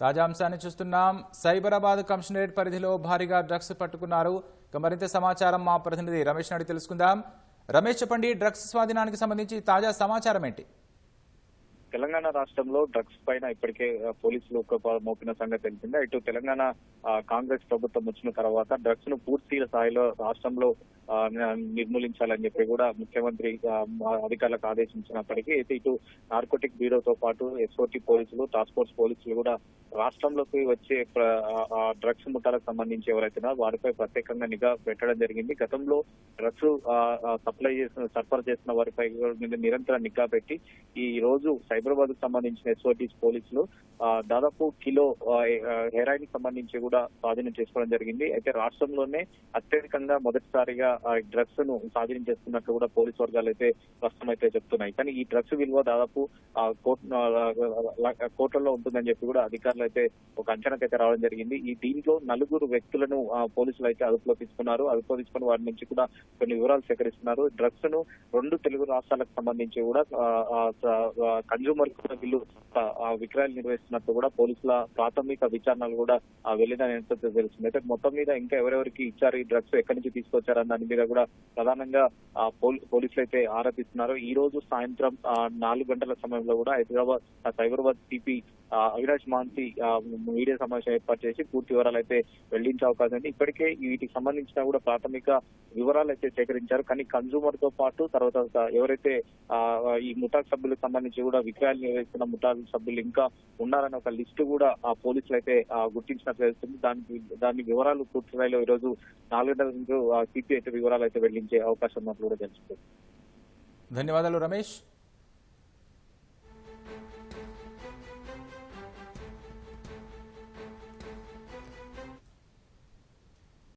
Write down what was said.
తాజా అంశాన్ని చూస్తున్నాం. సైబరాబాద్ కమిషనరేట్ పరిధిలో భారీగా డ్రగ్స్ పట్టుకున్నారు. ఇక మరింత సమాచారం మా ప్రతినిధి రమేష్ నాడి తెలుసుకుందాం. రమేష్ చెప్పండి డ్రగ్స్ స్వాధీనానికి సంబంధించి తాజా సమాచారం ఏంటి? తెలంగాణ రాష్ట్రంలో డ్రగ్స్ పైన ఇప్పటికే పోలీసులు ఒక మోపిన సంగతి తెలిసిందే. ఇటు తెలంగాణ కాంగ్రెస్ ప్రభుత్వం వచ్చిన తర్వాత డ్రగ్స్ను పూర్తి స్థాయిలో రాష్ట్రంలో నిర్మూలించాలని చెప్పి కూడా ముఖ్యమంత్రి అధికారులకు ఆదేశించినప్పటికీ అయితే ఇటు నార్కోటిక్ బ్యూరోతో పాటు ఎస్ఓటి పోలీసులు టాస్క్ ఫోర్స్ పోలీసులు కూడా రాష్ట్రంలోకి వచ్చే డ్రగ్స్ ముఠాలకు సంబంధించి ఎవరైతే వారిపై ప్రత్యేకంగా నిఘా పెట్టడం జరిగింది. గతంలో డ్రగ్స్ సప్లై చేసిన సరఫరా చేసిన వారిపై మీద నిరంతరం నిఘా పెట్టి ఈ రోజు సైబరాబాద్కు సంబంధించిన ఎస్ఓటీస్ పోలీసులు దాదాపు కిలో హెరాయిన్కి సంబంధించి కూడా స్వాధీనం చేసుకోవడం జరిగింది. అయితే రాష్ట్రంలోనే అత్యధికంగా మొదటిసారిగా డ్రగ్స్ను స్వాధీనం చేసుకున్నట్లు కూడా పోలీస్ వర్గాలు అయితే ప్రస్తుతం అయితే చెప్తున్నాయి. కానీ ఈ డ్రగ్స్ విలువ దాదాపు ఆ, కోట్లలో ఉంటుందని చెప్పి కూడా అధికారులు అయితే ఒక అంచనాకైతే రావడం జరిగింది. ఈ దీంట్లో నలుగురు వ్యక్తులను పోలీసులు అయితే అదుపులో తీసుకున్నారు. అదుపులో తీసుకుని వారి నుంచి కూడా కొన్ని వివరాలు సేకరిస్తున్నారు. డ్రగ్స్ను రెండు తెలుగు రాష్ట్రాలకు సంబంధించి కూడా కన్జ్యూమర్ వీళ్ళు విక్రయాలు నిర్వహిస్తున్నట్టు కూడా పోలీసుల ప్రాథమిక విచారణలు కూడా వెళ్ళిన తెలిసింది అయితే మొత్తం మీద ఇంకా ఎవరెవరికి ఇచ్చారు ఈ డ్రగ్స్ ఎక్కడి నుంచి తీసుకొచ్చారన్న దాని మీద కూడా ప్రధానంగా పోలీ- పోలీసులు అయితే ఆరోపిస్తున్నారు ఈ రోజు సాయంత్రం నాలుగు గంటల సమయంలో కూడా హైదరాబాద్ సైబరాబాద్ సిపి ఆ, అవినాష్ మాన్సీ మీడియా సమావేశం ఏర్పాటు చేసి పూర్తి వివరాలు అయితే వెల్లించే అవకాశం ఉంది. ఇప్పటికే వీటికి సంబంధించిన కూడా ప్రాథమిక వివరాలు అయితే సేకరించారు. కానీ కన్సూమర్తో పాటు తర్వాత ఎవరైతే ఈ ముఠా సభ్యులకు సంబంధించి కూడా విక్రయాలు నిర్వహిస్తున్న ముఠా సభ్యులు ఇంకా ఉన్నారని ఒక లిస్టు కూడా ఆ పోలీసులు అయితే గుర్తించినట్లు తెలుస్తుంది. దానికి దాని వివరాలు పూర్తి స్థాయిలో ఈ రోజు నాలుగు గంటల నుంచి సిపి అయితే వివరాలు అయితే వెల్లించే అవకాశం ఉన్నట్లు కూడా తెలుస్తుంది. ధన్యవాదాలు రమేష్.